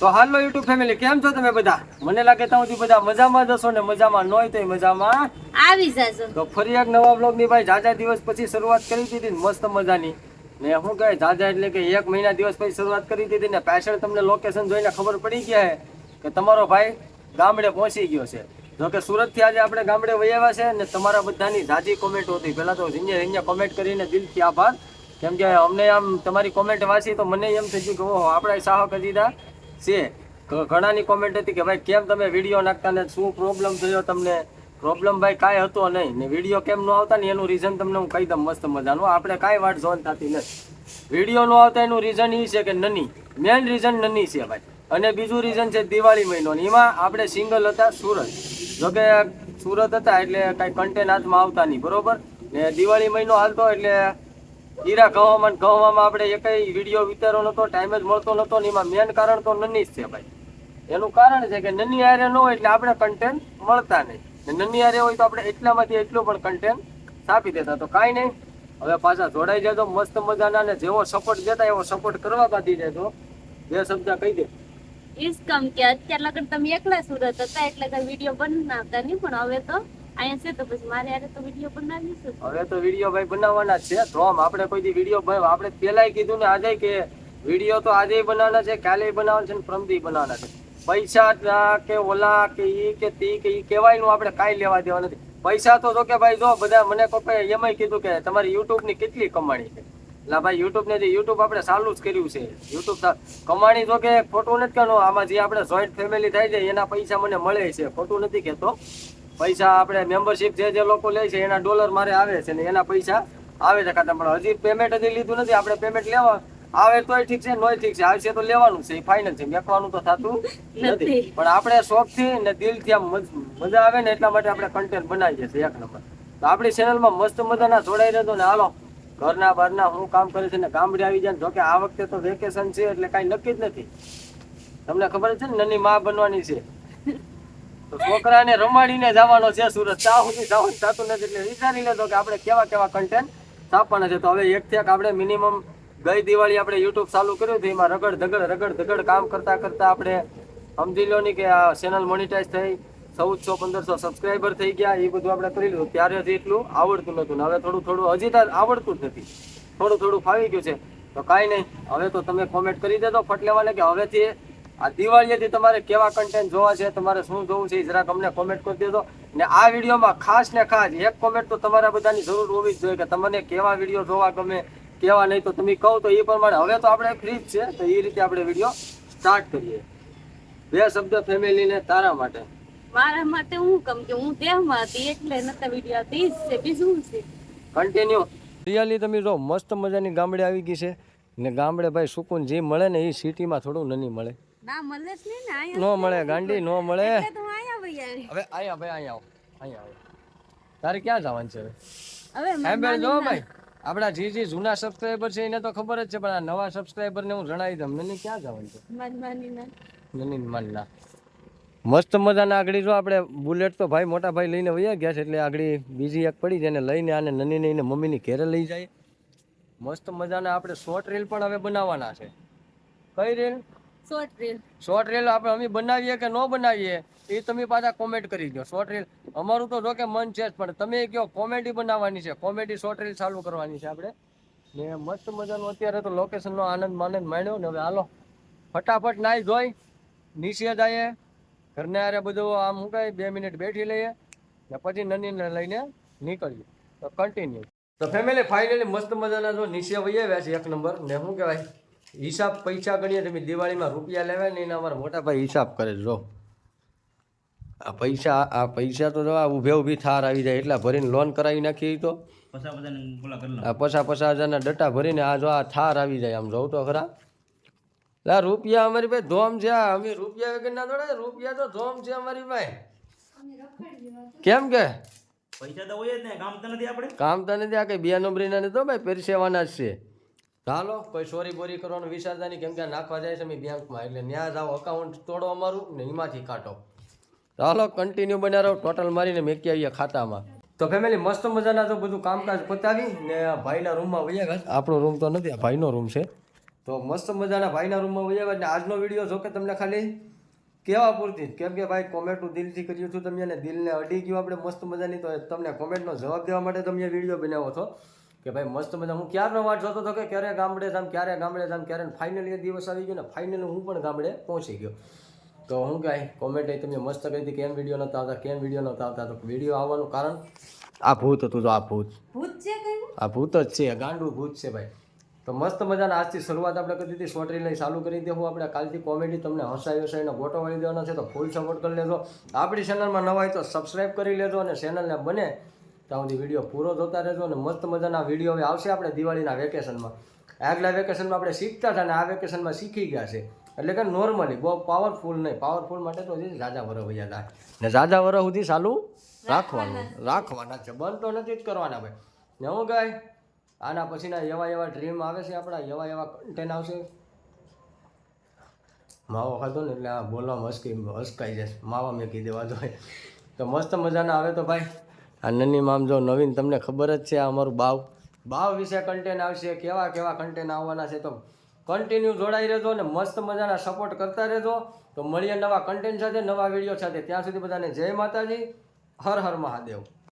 તો હાલો YouTube family કેમ છો તમે બધા? મને લાગે સુધી બધા મજામાં જશો ને મજામાં ન હોય તો મજામાં. આવી જશો. તો ફરી એક નવા બ્લોગની ભાઈ જાજા દિવસ પછી શરૂઆત કરી દીધી ને મસ્ત મજાની. ને શું કહે જાજા એટલે કે એક મહિના દિવસ પછી શરૂઆત કરી દીધી ને પાછળ તમને લોકેશન જોઈને ખબર પડી ગયા કે તમારો ભાઈ ગામડે પહોંચી ગયો છે. જો કે સુરતથી આજે આપણે ગામડે વયાવ્યા છે ને તમારા બધાની જાજી કોમેન્ટ હતી. પહેલાં તો ઝીંજે ઝીંજે કોમેન્ટ કરીને દિલથી આભાર. કેમ કે અમને આમ તમારી કોમેન્ટ વાંચી તો મને એમ થઈ ગયું કે ઓહો આપણા સાહક દીધા છે. ઘણાની કોમેન્ટ હતી કે ભાઈ, કેમ તમે વીડિયો નાખતા ને શું પ્રોબ્લેમ થયો તમને? પ્રોબ્લેમ ભાઈ કાંઈ હતો નહીં. ને વીડિયો કેમ ન આવતા ને એનું રીઝન તમને હું કહી દઉં મસ્ત મજાનું. આપણે કાંઈ જોન થતી નથી. વીડિયો ન આવતા એનું રીઝન એ છે કે નની. મેઇન રીઝન નની છે ભાઈ. અને બીજું રીઝન છે દિવાળી મહિનો એમાં આપણે સિંગલ હતા સુરત. જોકે સુરત હતા એટલે કાંઈ કન્ટેન્ટ હાથમાં આવતા નહીં, બરોબર? ને દિવાળી મહિનો હાલતો એટલે હીરા ને કહવામાં આપણે એકય વીડિયો વિતારો નતો ટાઈમ જ મળતો નતો ને એમાં મેન કારણ તો નની છે ભાઈ. એનું કારણ છે કે નની હારે ન હોય એટલે આપણે કન્ટેન્ટ મળતા નહીં. નની હારે હોય તો આપણે એટલામાંથી એટલું પણ કન્ટેન્ટ છાપી દેતા. તો કાંઈ નહીં. હવે પાછા જોડાઈ જજો, મસ્ત મજાના ને જેવો સપોર્ટ દેતા એવો સપોર્ટ કરવા બાંધી તો બે શબ્દ કહી દે. ઇસ કમ કે અત્યાર લગન તમે એકલા સુરત હતા, એટલે કઈ વીડિયો બનાવતા નહીં પણ હવે તો આજે કે છે, કાલે બનાવવાના છે પૈસા ઓલા કે ઈ કે આપણે કાંઈ લેવા દેવા નથી. પૈસા તો જો કે ભાઈ જો બધા મને કોઈ એમાંય કીધું કે તમારી યુટ્યુબની કેટલી કમાણી છે? એટલે ભાઈ યુટ્યુબ ને જે યુટ્યુબ આપણે ચાલુ જ કર્યું છે. યુટ્યુબ કમાણી જો કે ખોટું નથી કહેવાનું. આમાં જે આપણે જોઈન્ટ ફેમિલી થાય છે, એના પૈસા મને મળે છે. ખોટું નથી કહેતો. પૈસા આપણે મેમ્બરશિપ જે જે લોકો લે છે એના ડોલર મારે આવે છે ને એના પૈસા આવે છે ખાતા. પણ હજી પેમેન્ટ હજી લીધું નથી આપણે પેમેન્ટ લેવા. આવે તોય ઠીક છે નોય ઠીક છે. આવશે તો લેવાનું છે ફાઇનલ છે. મેકવાનું તો થતું નથી. નથી. પણ આપણે શોખથી ને દિલથી આમ મજા આવે ને એટલા માટે આપણે કન્ટેન્ટ બનાવીએ છીએ એક નંબર. તો આપણી ચેનલમાં મસ્ત મજાના જોડાઈ રહેજો ને હાલો. ઘરના બહારના હું કામ કરે છે ને ગામડે આવી જાય જોકે આ વખતે તો વેકેશન છે એટલે કાંઈ નક્કી જ નથી. તમને ખબર છે ને નાની માં બનવાની છે. તો છોકરાને રમાડીને જવાનો છે સુરત. ત્યાં સુધી જવાનું થતું નથી એટલે વિચારી લેજો કે આપણે કેવા કેવા કન્ટેન્ટ છાપવાના છે. તો હવે એક થી એક આપણે મિનિમમ ગઈ દિવાળી આપણે યુટ્યુબ ચાલુ કર્યું હતું. એમાં રગડ ધગડ રગડ ધગડ કામ કરતા કરતા આપણે સમજી લો કે આ ચેનલ મોનિટાઈઝ થઈ. ચૌદસો, પંદરસો સબસ્ક્રાઈબર થઈ ગયા. એ બધું આપણે કરી લીધું. ત્યારે હજી એટલું આવડતું નહોતું હવે થોડું થોડું હજી તો આવડતું જ નથી. થોડું થોડું ફાવી ગયું છે. તો કાંઈ નહીં. હવે તો તમે કોમેન્ટ કરી દેજો ફટલેવાને કે હવેથી આ દિવાળીએથી તમારે કેવા કન્ટેન્ટ જોવા છે તમારે શું જોવું છે એ જરાક અમને કોમેન્ટ કરી દેજો. ને આ વિડીયોમાં ખાસ ને ખાસ એક કોમેન્ટ તો તમારા બધાની જરૂર હોવી જ જોઈએ કે તમને કેવા વીડિયો જોવા ગમે કેવા નહીં તો તમે કહો તો એ પ્રમાણે. હવે તો આપણે ફ્રી જ છે તો એ રીતે આપણે વીડિયો સ્ટાર્ટ કરીએ. બે શબ્દ ફેમિલીને તારા માટે. મારા માટે હું કમ કે હું દેહમાં હતી એટલે નતા વીડિયો હતી છે બીજું છે? કન્ટિન્યુ રિયલી તમે જો મસ્ત મજાની ગામડે આવી ગઈ છે. ને ગામડે ભાઈ સુકૂન જે મળે ને એ સિટીમાં થોડું નની મળે. ના મળે જ નહીં ને અહીંયા ન મળે ગાંડી ન મળે. એટલે તું અહીંયા આવી. હવે અહીંયા ભાઈ અહીંયા આવો અહીંયા આવો. તારે ક્યાં જવાનું છે હવે? એમ મારી જો ભાઈ આપણા જે જે જૂના સબસ્ક્રાઇબર છે એને તો ખબર જ છે પણ આ નવા સબસ્ક્રાઈબરને હું જણાવી દઉં. મને ક્યાં જવાનું છે? મનમાની ના નની માનના. મસ્ત મજાના આગળ જો આપણે બુલેટ તો ભાઈ મોટા ભાઈ લઈને વયા ગયા છે એટલે આગળ બીજી એક પડી છે એને લઈને આને નની ને મમ્મીની ઘેરે લઈ જાય. મસ્ત મજાના આપણે શોર્ટ રીલ પણ હવે બનાવવાના છે. કઈ reel short reel. Short reel આપણે અમે બનાવીએ કે ન બનાવીએ, એ તમે પાછા કોમેન્ટ કરી દો. શોર્ટ રીલ, અમારું તો જો કે મન છે પણ તમે કહો કોમેડી બનાવવાની છે. કોમેડી શોર્ટ રીલ ચાલુ કરવાની છે આપણે. ને મસ્ત મજાનું, અત્યારે તો લોકેશનનો આનંદ માનંદ માણ્યો ને હવે હાલો. ફટાફટ નાઈ ધોઈ, નીચે જઈએ. ઘરને આરે બધું આમ હું કઈ બે મિનિટ બેઠી લઈએ ને પછી નનીને લઈને નીકળીએ. તો કન્ટિન્યુ તો ફેમિલી ફાઇનલી મસ્ત મજાના જો નીચે વહી આવ્યા એક નંબર ને શું કહેવાય? હિસાબ પૈસા ગણીએ તમે દિવાળીમાં રૂપિયા લેવાય ને એના અમારા મોટા ભાઈ હિસાબ કરે જો. આ પૈસા આ પૈસા તો જવા ઊભે ઊભી થાર આવી જાય એટલા ભરીને લોન કરાવી નાખી તો. પછા આ પચાસ પચાસ હજારના ડટ્ટા ભરીને આ જો આ થાર આવી જાય આમ જોઉં તો ખરા. લા રૂપિયા અમારી ભાઈ ધોમ છે અમે રૂપિયા વગર ના દોડે રૂપિયા તો ધોમ છે અમારી ભાઈ કેમ કે? પૈસા તો હોય જ ને કામ તો નથી આપણે. કામ તો નથી આ કઈ બે નંબરીના નથી તો ભાઈ પરસેવાના જ છે. ચાલો કોઈ ચોરી બોરી કરવાનું વિચારતા નહીં, કેમ કે નાખવા જાય છે અમે બેંકમાં. એટલે ત્યાં જાઓ અકાઉન્ટ તોડો અમારું ને એમાંથી કાઢો. ચાલો કન્ટિન્યુ રહો ટોટલ મારીને મેકી આવીએ ખાતામાં. તો ફેમિલી મસ્ત મજાના તો બધું કામકાજ પતાવી ને ભાઈના રૂમમાં વૈયા ગયા. આપણો રૂમ તો નથી, આ ભાઈનો રૂમ છે. તો મસ્ત મજાના ભાઈના રૂમમાં વૈયા ગયા. આજનો વીડિયો જો કે તમને ખાલી કેવા પૂરતી. કેમ કે ભાઈ કોમેન્ટનું દિલથી કર્યું હતું તમે દિલને અડી ગયું આપણે મસ્ત મજાની. તો તમને કોમેન્ટનો જવાબ દેવા માટે તમે વીડિયો બનાવો હતો કે ભાઈ મસ્ત મજા હું ક્યારનો વાટ જોતો હતો કે ક્યારે ગામડે જામ ક્યારે ગામડે જામ ક્યારે ફાઇનલી એ દિવસ આવી ગયો ને ફાઇનલ હું પણ ગામડે પહોંચી ગયો. તો હું કાંઈ કોમેન્ટ તમે મસ્ત કરી હતી કેમ વીડિયો નહોતા આવતા કેમ વીડિયો નહોતા આવતા. તો વીડિયો આવવાનું કારણ આ ભૂત હતું તો આ ભૂત. ભૂત છે આ ભૂત જ છે ગાંડું ભૂત છે ભાઈ. તો મસ્ત મજાના આજથી શરૂઆત આપણે કરી દીધી શોર્ટ રીલ ચાલુ કરી દેવું આપણે કાલથી કોમેડી તમને હસાઈ હસાઈને ગોટો વળી દેવાનો છે તો ફૂલ સપોર્ટ કરી લેજો. આપણી ચેનલમાં નવા હોય તો સબસ્ક્રાઈબ કરી લેજો અને ચેનલને બને ત્યાં સુધી વીડિયો પૂરો જોતા રહેજો અને મસ્ત મજાના વીડિયો હવે આવશે આપણે દિવાળીના વેકેશનમાં. આગલા વેકેશનમાં આપણે શીખતા હતા અને આ વેકેશનમાં શીખી ગયા છે. એટલે કે નોર્મલી બહુ પાવરફુલ નહીં પાવરફુલ માટે તો હજી રાજા વર વૈયા થાય ને રાજા વર સુધી ચાલુ રાખવાનું. રાખવાના. છે બંધ તો નથી જ કરવાના ભાઈ. ને હું ગાય આના પછીના એવા એવા ડ્રીમ આવે છે આપણા એવા એવા કન્ટેન્ટ આવશે. માવો ખાધો ને એટલે આ બોલવામાં હસકી હસકાઈ જશે માવા મેં કીધી વાંધો તો મસ્ત મજાના આવે તો ભાઈ. આ નની મામ જો નવીન, તમને ખબર જ છે આ અમારું બાવ. બાવ વિશે કન્ટેન્ટ આવશે, કેવા કેવા કન્ટેન્ટ આવવાના છે તો કન્ટિન્યુ જોડાઈ રહેજો અને મસ્ત મજાના સપોર્ટ કરતા રહેજો. તો મળીએ નવા કન્ટેન્ટ સાથે, નવા વીડિયો સાથે. ત્યાં સુધી બધાને જય માતાજી, હર હર મહાદેવ.